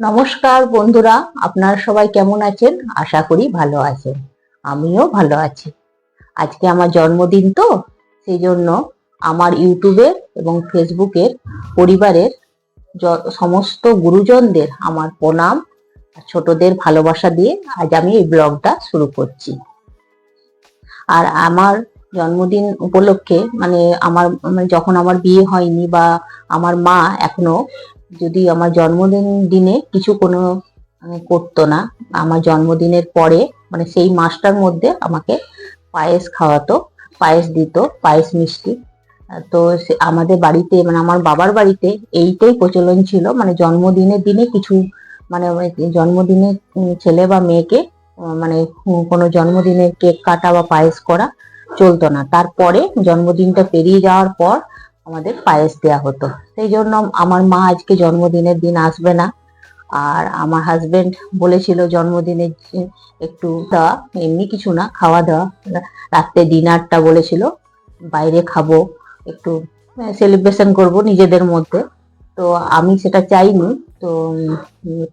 নমস্কার বন্ধুরা, আপনারা সবাই কেমন আছেন? আশা করি ভালো আছেন। আমিও ভালো আছি। আজকে আমার জন্মদিন তো, সেই জন্য আমার ইউটিউবের এবং ফেসবুকের পরিবারের সমস্ত গুরুজনদের আমার প্রণাম ছোটদের ভালোবাসা দিয়ে আজ আমি এই ব্লগটা শুরু করছি। আর আমার জন্মদিন উপলক্ষে মানে আমার মানে যখন আমার বিয়ে হয়নি বা আমার মা এখনও যদি আমার জন্মদিন দিনে কিছু কোনো করতো না, আমার জন্মদিনের পরে মানে সেই মাসটার মধ্যে আমাকে পায়েস খাওয়াতো, পায়েস দিত, পায়েস মিষ্টি। তো আমাদের বাড়িতে মানে আমার বাবার বাড়িতে এইটাই প্রচলন ছিল মানে জন্মদিনের দিনে কিছু মানে জন্মদিনে ছেলে বা মেয়েকে মানে কোনো জন্মদিনের কেক কাটা বা পায়েস করা চলতো না। তারপরে জন্মদিনটা পেরিয়ে যাওয়ার পর আমাদের পায়েস দেওয়া হতো। সেই জন্য আমার মা আজকে জন্মদিনের দিন আসবে না। আর আমার হাজবেন্ড বলেছিল জন্মদিনে যে একটু দেওয়া এমনি কিছু না, খাওয়া দাওয়া। রাত্রে ডিনারটা বলেছিল, বাইরে খাব, একটু সেলিব্রেশন করব নিজেদের মধ্যে। তো আমি সেটা চাইনি। তো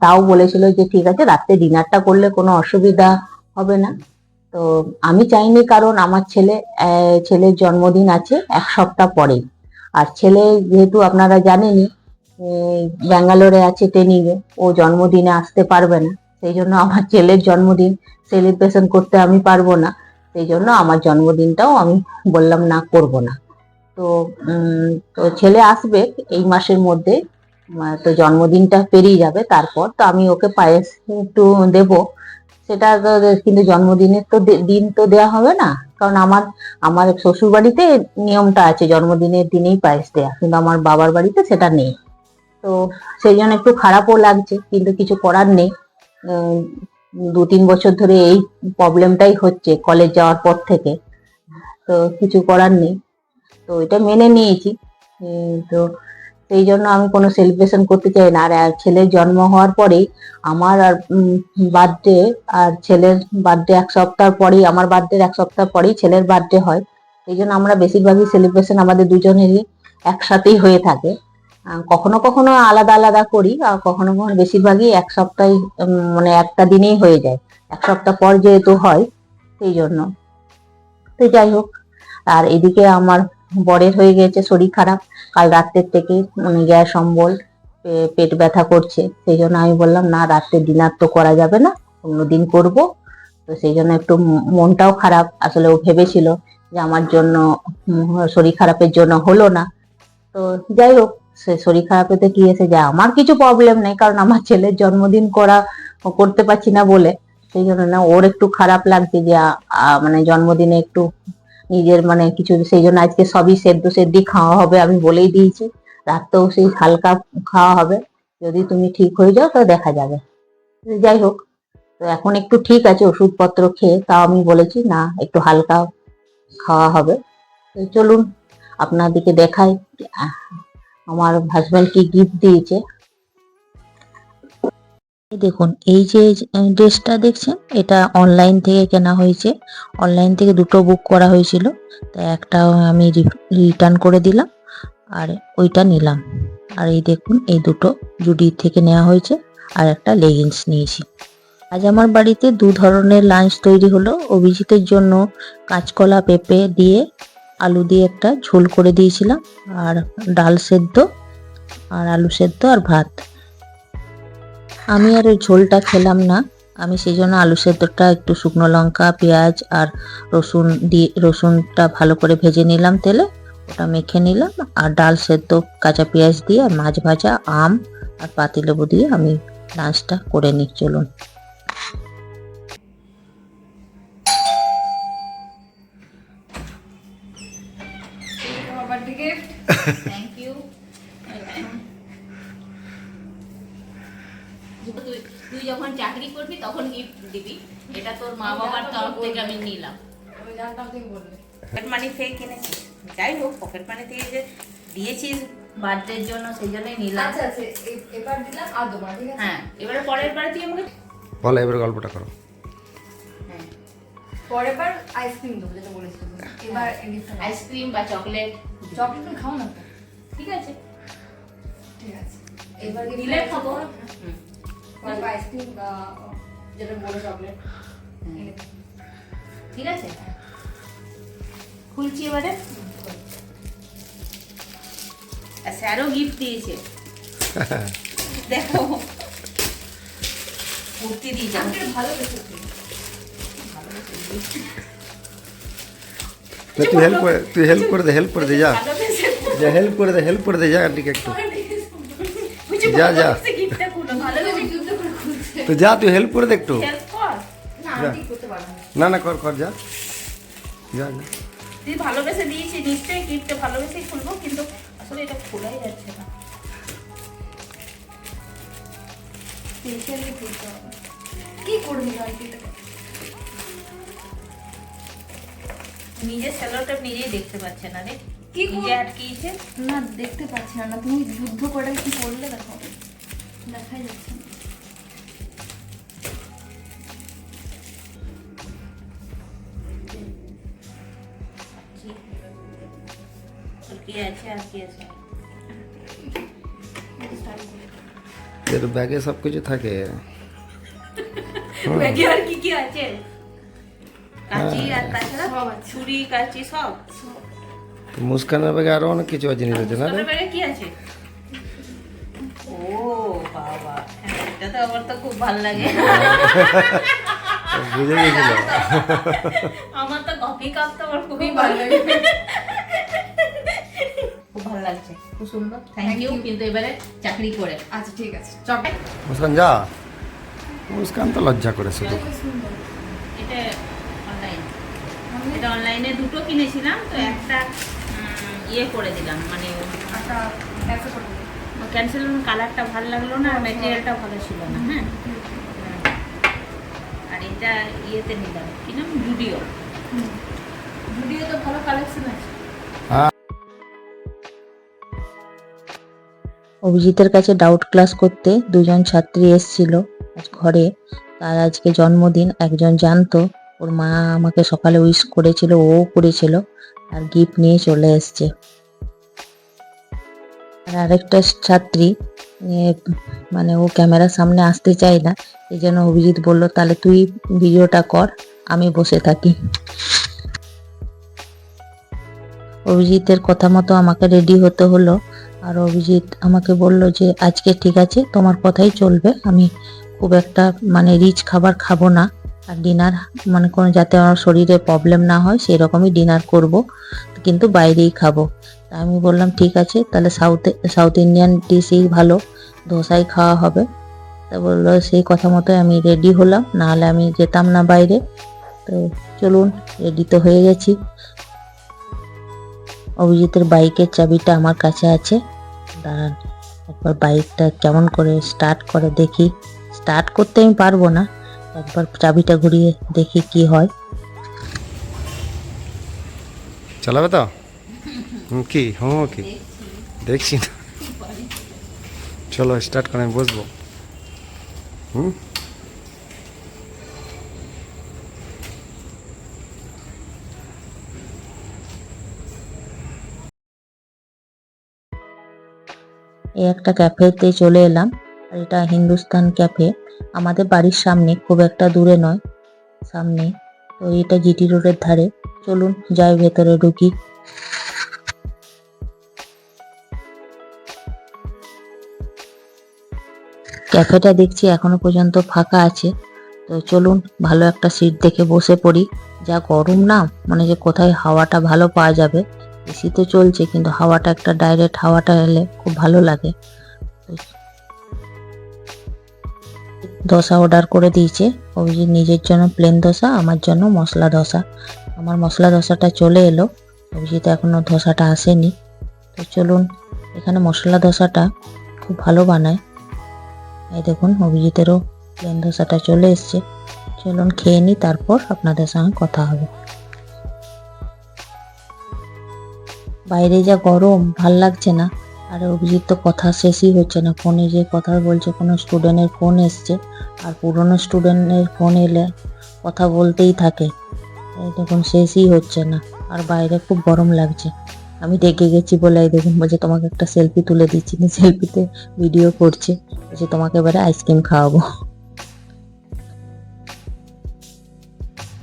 তাও বলেছিল যে ঠিক আছে, রাত্রে ডিনারটা করলে কোনো অসুবিধা হবে না। তো আমি চাইনি কারণ আমার ছেলে ছেলের জন্মদিন আছে এক সপ্তাহ পরেই। আর ছেলে যেহেতু আপনারা জানেনই ব্যাঙ্গালোরে আছে ট্রেনিং এ, ও জন্মদিনে আসতে পারবে না। সেই জন্য আমার ছেলের জন্মদিন সেলিব্রেশন করতে আমি পারব না। সেই জন্য আমার জন্মদিনটাও আমি বললাম না, করব না। তো তো ছেলে আসবে এই মাসের মধ্যে তো জন্মদিনটা পেরিয়ে যাবে, তারপর তো আমি ওকে পায়েস একটু দেবো। সেটা কিন্তু জন্মদিনের তো দিন তো দেওয়া হবে না। কারণ আমার আমার শ্বশুর বাড়িতে নিয়মটা আছে জন্মদিনের দিনেই পায়েস দেয়া। কিন্তু আমার বাবার বাড়িতে সেটা নেই। তো সেই জন্য একটু খারাপও লাগছে কিন্তু কিছু করার নেই। দু তিন বছর ধরে এই প্রবলেমটাই হচ্ছে কলেজ যাওয়ার পর থেকে। তো কিছু করার নেই। তো এটা মেনে নিয়েছি। উম, তো সেই জন্য আমি কোনো সেলিব্রেশন করতে চাই না। আর ছেলের জন্ম হওয়ার পরেই আমার আর বার্থডে আর ছেলের বার্থডে এক সপ্তাহ পরেই, আমার বার্থডে এক সপ্তাহ পরেই ছেলের বার্থডে হয়। সেই জন্য আমরা বেশিরভাগই সেলিব্রেশন আমাদের দুজনেরই একসাথেই হয়ে থাকে। কখনো কখনো আলাদা আলাদা করি, আর কখনো কখনো বেশিরভাগই এক সপ্তাহে মানে একটা দিনেই হয়ে যায়। এক সপ্তাহ পর যেহেতু হয়, সেই জন্য। তো যাই হোক, আর এদিকে আমার বরের হয়ে গেছে শরীর খারাপ। কাল রাত্রের থেকে মানে গ্যাস অম্বল পেট ব্যথা করছে। সেই জন্য আমি বললাম, না, রাত্রে ডিনার তো করা যাবে না অন্যদিন করব। তো সেই জন্য একটু মনটাও খারাপ। আসলে ও ভেবেছিল যে আমার জন্য শরীর খারাপের জন্য হলো না। তো যাই হোক, সে শরীর খারাপেতে কি এসে যায় আমার কিছু প্রবলেম নেই, কারণ আমার ছেলের জন্মদিন করা, করতে পারছি না বলে। সেই জন্য না, ওর একটু খারাপ লাগছে যে মানে জন্মদিনে একটু নিজের মানে কিছু সেই জন্য আজকে সবই সেদ্ধ সেদ্ধি খাওয়া হবে আমি বলেই দিয়েছি। রাত্রেও সেই হালকা খাওয়া হবে। যদি তুমি ঠিক হয়ে যাও তো দেখা যাবে। যাই হোক, তো এখন একটু ঠিক আছে ওষুধপত্র খেয়ে, তাও আমি বলেছি না, একটু হালকা খাওয়া হবে। তো চলুন, আপনাদেরকে দেখাই। আমার হাজব্যান্ড কি গিফট দিয়েছে। দেখুন, এই যে ড্রেসটা দেখছেন, এটা অনলাইন থেকে কেনা হয়েছে। অনলাইন থেকে দুটো বুক করা হয়েছিল, তা একটা আমি রিটার্ন করে দিলাম, আর ওইটা নিলাম। আর এই দেখুন, এই দুটো জুডি থেকে নেওয়া হয়েছে, আর একটা লেগিংস নিয়েছি। আজ আমার বাড়িতে দু ধরনের লাঞ্চ তৈরি হলো। অভিজিতের জন্য কাঁচকলা পেঁপে দিয়ে আলু দিয়ে একটা ঝোল করে দিয়েছিলাম, আর ডাল সেদ্ধ, আর আলু সেদ্ধ আর ভাত। আমি আর ওই ঝোলটা খেলাম না। আমি সেই জন্য আলু সেদ্ধটা একটু শুকনো লঙ্কা পেঁয়াজ আর রসুন দিয়ে রসুনটা ভালো করে ভেজে নিলাম তেলে। ওটা মেখে নিলাম আর ডাল সেদ্ধ কাঁচা পেঁয়াজ দিয়ে আর মাছ ভাজা আম আর পাতিলেবু দিয়ে আমি লাঞ্চটা করে নিই চলুন। তোমার বার্থডে গিফট থ্যাংক ইউ তুই তুই যখন চাকরি করবি তখন গিফট দিবি। এটা তোর মা বাবার তরফ থেকে আমি নিলাম। আমি জানতাম তুমি বলবে। পকেট মানি থেকে কিনেছি যাই হোক পকেট মানি থেকে যে দিয়েছিস বার্থডের জন্য সেই জন্যই নিলাম। আচ্ছা আচ্ছা এবার দিলাম আর দেবো ঠিক আছে? হ্যাঁ এবারে পরের বারে তুই আমাকে বলো এবার গল্পটা করো। হ্যাঁ। পরের বার আইসক্রিম দেবো যেটা বলেছিল এবার আইসক্রিম বা চকলেট চকলেট খাও না ঠিক আছে। ঠিক আছে। এবার দিলে খাব। অল্প আইসক্রিম বা যেটা বড় চকলেট এনে দিন। ঠিক আছে? খুলছি এবারে। আর স্যারও গিফট দিয়েছে। দেখো। কুর্তি দিয়েছে। আমি একটু ভালো বেসেছি না, তুই হেল্প করে তুই হেল্প করে দে হেল্প করে দে যা। ভালোবেসে যা হেল্প করে দে হেল্প করে দে যা আন্টিকে একটু। যা, যা। গিফটটা খুলো ভালোবেসে যুদ্ধ করে খুলছে তো যা তুই হেল্প করে দে একটু। না না। না না কর কর যা। যা যা। তুই ভালোবেসে দিয়েছি নিশ্চয়ই গিফটটা ভালোবেসেই খুলবো কিন্তু আসলে এটা খোলাই যাচ্ছে না। কি স্যালোটা নিজেই দেখতে পাচ্ছে না রে। কি? নিজে আটকিয়েছে। না দেখতে পাচ্ছি না না তুমি যুদ্ধ করে কি করলে দেখো দেখাই যাচ্ছে না। এর ব্যাগে সব কিছু থাকে ব্যাগে আর কি কি আছে কাঁচি আর তাছাড়া সব আছে। ছুরি কাঁচি সব তো মুস্কানের ব্যাগে আরও অনেক কিছু জিনিস আছে না রে তোর ব্যাগে কি আছে ও বাবা হ্যাঁ, এটা তো আমার তো খুব ভালো লাগে বুঝে গেছিল আমার তো কফি তো আমার খুবই ভালো ভালো লাগে খুব ভালো লাগছে। খুব সুন্দর। থ্যাংক ইউ কিন্তু এবারে চাকরি করে। আচ্ছা ঠিক আছে। চকলেট মুস্কান যা। মুস্কান তো লজ্জা করে শুধু। এটা অনলাইন এটা অনলাইনে দুটো কিনেছিলাম তো একটা ইয়ে করে দিলাম মানে আচ্ছা ক্যান্সেল ক্যান্সেল কালারটা ভালো লাগল না আর ম্যাটেরিয়ালটা ভালো ছিল না হ্যাঁ। আর এটা ইয়েতে নিলাম কি নাম? জুডিও অভিজিতের কাছে ডাউট ক্লাস করতে দুজন ছাত্রী এসেছিল আজ ঘরে। তার আজকে জন্মদিন, একজন জানতো, ওর মা আমাকে সকালে উইশ করেছিল, ও করেছিল, আর গিফট নিয়ে চলে এসছে। আর আরেকটা ছাত্রী মানে ও ক্যামেরার সামনে আসতে চায় না, এই জন্য অভিজিৎ বলল, তাহলে তুই ভিডিওটা কর, আমি বসে থাকি। অভিজিতের কথা মতো আমাকে রেডি হতে হলো। আর অভিজিৎ আমাকে বলল যে, আজকে ঠিক আছে, তোমার কথাই চলবে। আমি খুব একটা মানে রিচ খাবার খাব না। আর ডিনার মানে কোনো যাতে আমার শরীরে প্রবলেম না হয় সেই রকমই ডিনার করব। কিন্তু বাইরেই খাব। তা আমি বললাম, ঠিক আছে, তাহলে সাউথ সাউথ ইন্ডিয়ান ডিশই ভালো। ধোসাই খাওয়া হবে। তা বলল, সেই কথা মতো আমি রেডি হলাম। নাহলে আমি যেতাম না বাইরে। তো চলুন রেডি তো হয়ে গেছি। অভিজিতের বাইকের চাবিটা আমার কাছে আছে। দাঁড়ান, একবার বাইকটা কেমন করে স্টার্ট করে দেখি। স্টার্ট করতে আমি পারব না, একবার চাবিটা ঘুরিয়ে দেখি কি হয়। চালাবে তো? কি? হুম কি? দেখছি না। চলো স্টার্ট করে আমি বসবো। হুম? এই একটা ক্যাফেতে চলে এলাম। আর এটা হিন্দুস্তান ক্যাফে আমাদের বাড়ির সামনে, খুব একটা দূরে নয়, সামনে। তো এটা জিটি রোডের ধারে। চলুন, যাই ভেতরে ঢুকি। ক্যাফেটা দেখছি এখনও পর্যন্ত ফাঁকা আছে। তো চলুন, ভালো একটা সিট দেখে বসে পড়ি। যা গরম না মানে যে কোথায় হাওয়াটা ভালো পাওয়া যাবে। এসি তো চলছে, কিন্তু হাওয়াটা একটা ডাইরেক্ট হাওয়াটা এলে খুব ভালো লাগে। ধোসা অর্ডার করে দিয়েছে। অভিজিৎ নিজের জন্য প্লেন ধোসা, আমার জন্য মশলা ধোসা। আমার মশলা ধোসাটা চলে এলো। অভিজিৎ এখনও ধোসাটা আসেনি। তো চলুন, এখানে মশলা ধোসাটা খুব ভালো বানায়। এই দেখুন, অভিজিতেরও প্লেন ধোসাটা চলে এসছে। চলুন খেয়ে নিই, তারপর আপনাদের সঙ্গে কথা হবে। বাইরে যা গরম, ভালো লাগছে না। আর অভিজিৎ, তো কথা শেষই হচ্ছে না। ফোনে যে কথা বলছে, কোনো স্টুডেন্টের ফোন এসছে। আর পুরনো স্টুডেন্টের ফোন এলে কথা বলতেই থাকে। দেখুন, শেষই হচ্ছে না। আর বাইরে খুব গরম লাগছে। আমি রেগে গেছি বলে দেখুন, বলছে, তোমাকে একটা সেলফি তুলে দিচ্ছি। সেলফিতে ভিডিও করছে। বলছে, তোমাকে এবারে আইসক্রিম খাওয়াবো।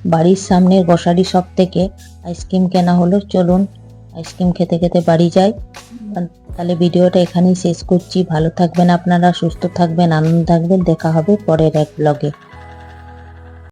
বাড়ির সামনের গ্রসারি শপ থেকে আইসক্রিম কেনা হলো। চলুন আইসক্রিম খেতে খেতে বাড়ি যাই। তাহলে ভিডিওটা এখানেই শেষ করছি। ভালো থাকবেন আপনারা, সুস্থ থাকবেন, আনন্দ থাকবেন। দেখা হবে পরের এক ব্লগে